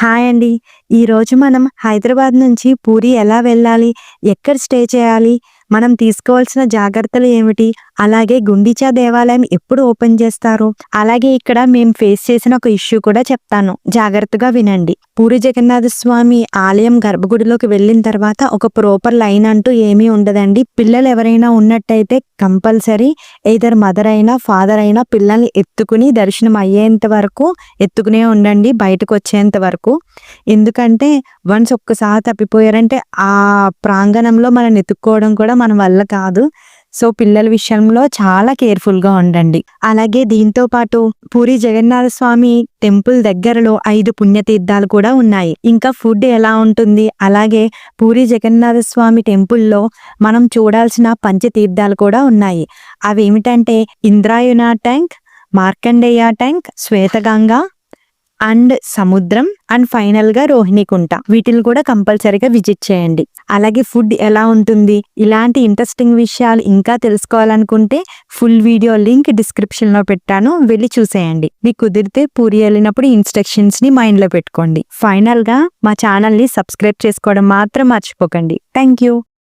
Hi అండి. ఈరోజు మనం హైదరాబాద్ నుంచి పూరి ఎలా వెళ్ళాలి ఎక్కడ స్టే చేయాలి మనం తీసుకోవాల్సిన జాగ్రత్తలు ఏమిటి అలాగే గుండిచా దేవాలయం ఎప్పుడు ఓపెన్ చేస్తారు అలాగే ఇక్కడ మేము ఫేస్ చేసిన ఒక ఇష్యూ కూడా చెప్తాను. జాగ్రత్తగా వినండి. పూరి జగన్నాథ స్వామి ఆలయం గర్భగుడిలోకి వెళ్ళిన తర్వాత ఒక ప్రాపర్ లైన్ అంటూ ఏమీ ఉండదండి. పిల్లలు ఎవరైనా ఉన్నట్టయితే కంపల్సరీ ఇద్దరు మదర్ అయినా ఫాదర్ అయినా పిల్లల్ని ఎత్తుకుని దర్శనం అయ్యేంత వరకు ఎత్తుకునే ఉండండి బయటకు వచ్చేంత వరకు. ఎందుకంటే వన్స్ ఒక్కసారి తప్పిపోయారంటే ఆ ప్రాంగణంలో మనం ఎత్తుక్కోవడం కూడా మన వల్ల కాదు. సో పిల్లల విషయంలో చాలా కేర్ఫుల్గా ఉండండి. అలాగే దీంతో పాటు పూరి జగన్నాథ స్వామి టెంపుల్ దగ్గరలో ఐదు పుణ్యతీర్థాలు కూడా ఉన్నాయి. ఇంకా ఫుడ్ ఎలా ఉంటుంది? అలాగే పూరి జగన్నాథ స్వామి టెంపుల్లో మనం చూడాల్సిన పంచతీర్థాలు కూడా ఉన్నాయి. అవి ఏమిటంటే Indrayuna tank Markandeya tank Swetaganga and సముద్రం అండ్ ఫైనల్గా రోహిణికుంట వీటిని కూడా కంపల్సరీగా విజిట్ చేయండి. అలాగే ఫుడ్ ఎలా ఉంటుంది? ఇలాంటి ఇంట్రెస్టింగ్ విషయాలు ఇంకా తెలుసుకోవాలనుకుంటే ఫుల్ వీడియో లింక్ డిస్క్రిప్షన్లో పెట్టాను. వెళ్ళి చూసేయండి. మీకు కుదిరితే పూరి వెళ్ళినప్పుడు ఇన్స్ట్రక్షన్స్ని మైండ్లో పెట్టుకోండి. ఫైనల్గా మా ఛానల్ని సబ్స్క్రైబ్ చేసుకోవడం మాత్రం మర్చిపోకండి. Thank you